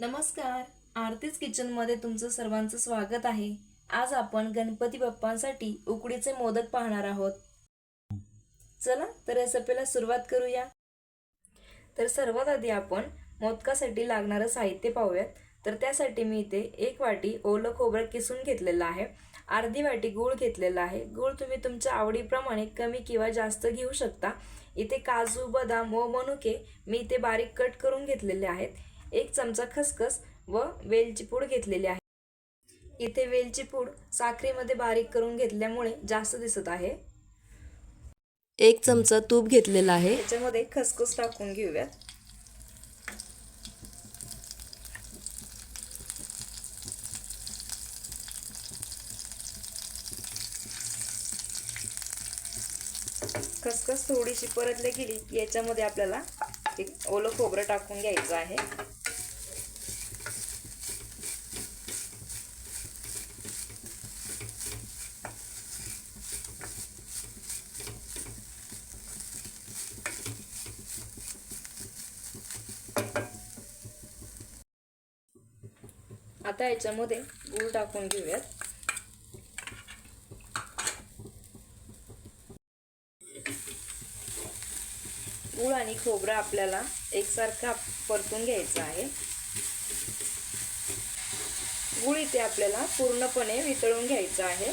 नमस्कार. आरतीच किचनमध्ये तुमचं सर्वांचं स्वागत आहे. आज आपण गणपती बाप्पांसाठी उकडीचे मोदक पाहणार आहोत. चला तर रेसिपीला सुरुवात करूया. तर सर्वात आधी आपण मोदकासाठी लागणारं साहित्य पाहूयात. तर त्यासाठी मी इथे एक वाटी ओलं खोबरं किसून घेतलेलं आहे. अर्धी वाटी गूळ घेतलेला आहे. गूळ तुम्ही तुमच्या आवडीप्रमाणे कमी किंवा जास्त घेऊ शकता. इथे काजू बदाम व मनुके मी इथे बारीक कट करून घेतलेले आहेत. एक चमचा खसखस व वेलची पूड घेतलेली आहे. इथे वेलची पूड साखरेमध्ये बारीक करून घेतल्यामुळे जास्त दिसत आहे. एक चमचा तूप घेतलेला आहे. याच्यामध्ये खसखस टाकून घेऊयात. खसखस थोडीशी परतली गेली की याच्यामध्ये आपल्याला एक ओलं खोबरं टाकून घ्यायचं आहे. आता याच्यामध्ये गूळ टाकून घेऊयात. गूळ आणि खोबरं आपल्याला एकसारखा परतून घ्यायचं आहे. गूळ इथे आपल्याला पूर्णपणे वितळून घ्यायचं आहे.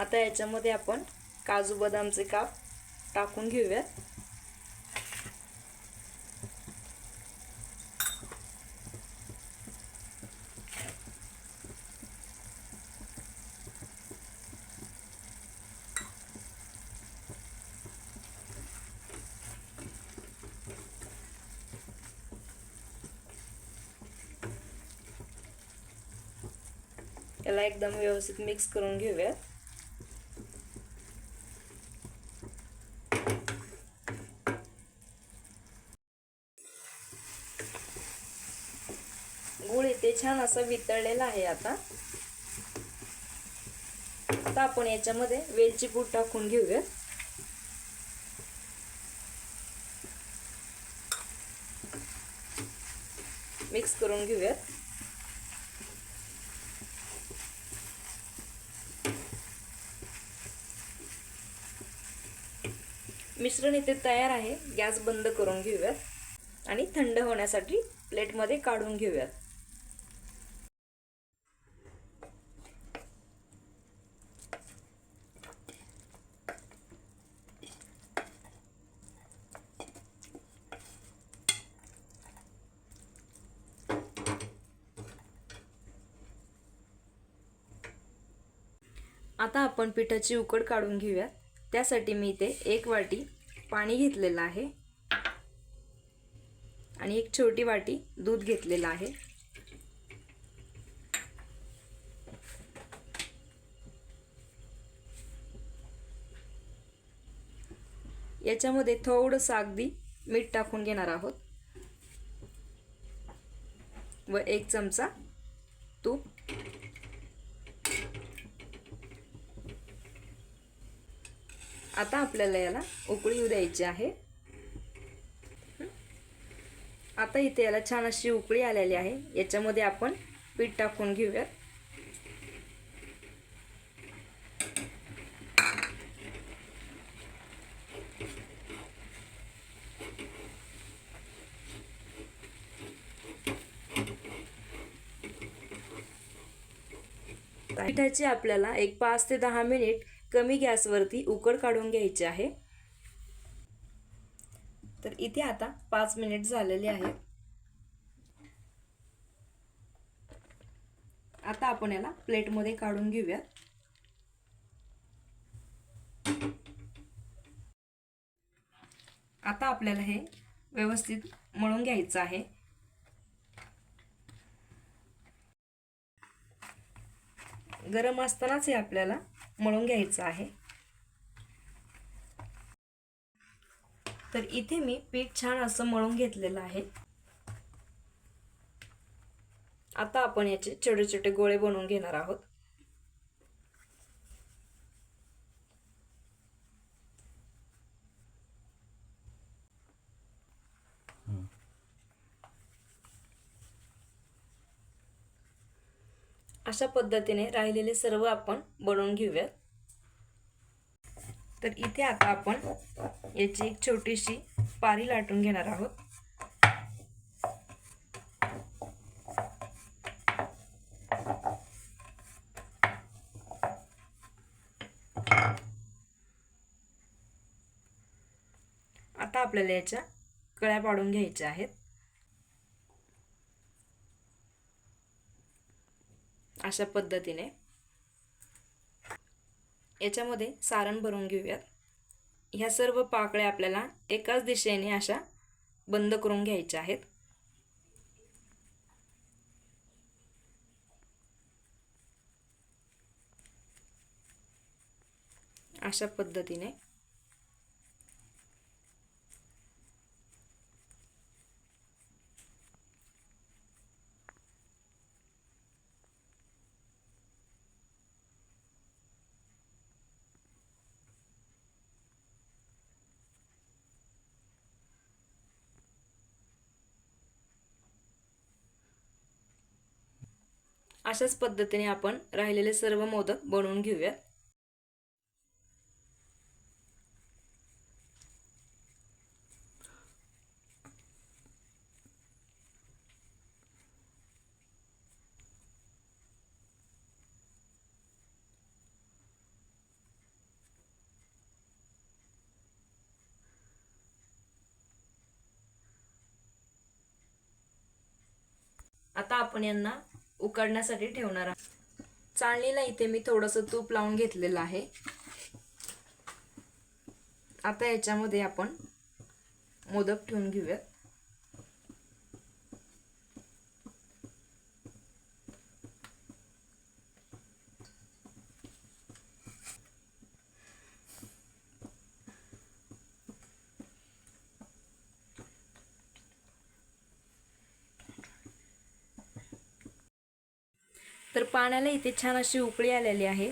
आता याच्यामध्ये आपण काजू बदामचे काप टाकून घेऊयात. याला एकदम व्यवस्थित मिक्स करून घेऊयात. गुळ इथे छान असं वितळलेला आहे आता. आता आपण याच्यामध्ये वेलची पूड टाकून घेऊयात. मिक्स करून घेऊयात. मिश्रण इथे तयार आहे. गॅस बंद करून घेऊयात. आणि थंड होण्यासाठी प्लेटमध्ये काढून घेऊयात. आता आपण पिठाची उकड काढून घेऊयात. त्यासाठी मी इथे एक वाटी पाणी घेतलेलं आहे. आणि एक छोटी वाटी दूध घेतलेलं आहे. याच्यामध्ये थोडंसं अगदी मीठ टाकून घेणार आहोत. व एक चमचा तूप. आता आपल्याला याला उकळी येऊ द्यायची आहे. आता इथे याला छान अशी उकळी आलेली आहे. याच्यामध्ये आपण पीठ टाकून घेऊयात. पिठाची आपल्याला एक पाच ते दहा मिनिट कमी गॅसवरती उकड काढून घ्यायची आहे. तर इथे आता पाच मिनिट झालेले आहे आता आपण याला प्लेटमध्ये काढून घेऊयात. आता आपल्याला हे व्यवस्थित मळून घ्यायचं आहे. गरम असतानाच हे आपल्याला मळून घ्यायचं आहे. तर इथे मी पीठ छान असं मळून घेतलेलं आहे. आता आपण याचे छोटे छोटे गोळे बनवून घेणार आहोत. अशा पद्धतीने राहिलेले सर्व आपण बनवून घेऊयात. तर इथे आता आपण याची एक छोटीशी पारी लाटून घेणार आहोत. आता आपल्याला याच्या कळ्या पाडून घ्यायच्या आहेत. अशा पद्धतीने. याच्यामध्ये सारण भरून घेऊयात. ह्या सर्व पाकळ्या आपल्याला एकाच दिशेने अशा बंद करून घ्यायच्या आहेत. अशा पद्धतीने. अशाच पद्धतीने आपण राहिलेले सर्व मोदक बनवून घेऊयात आता आपण यांना उकडण्यासाठी ठेवणार आहे. चाळणीला इथे मी थोडंसं तूप लावून घेतलेलं आहे. आता याच्यामध्ये आपण मोदक ठेवून घेऊयात. तर पाण्याला इथे छान अशी उकळी आलेली आहे.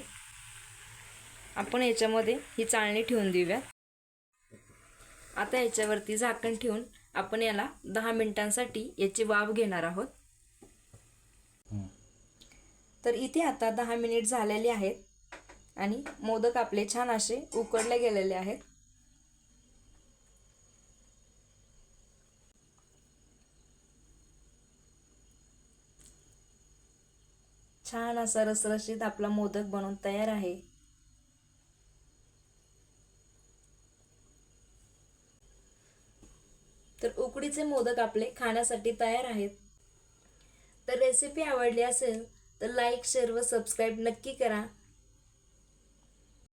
आपण याच्यामध्ये ही चाळणी ठेवून देऊया. आता याच्यावरती झाकण ठेवून आपण याला दहा मिनिटांसाठी याची वाफ घेणार आहोत. तर इथे आता दहा मिनिट झालेले आहेत आणि मोदक आपले छान असे उकडले गेलेले आहेत. छान असा रसरशीत आपला मोदक बनवून तयार आहे. तर उकडीचे मोदक आपले खाण्यासाठी तयार आहेत. तर रेसिपी आवडली असेल तर लाईक शेअर व सबस्क्राईब नक्की करा.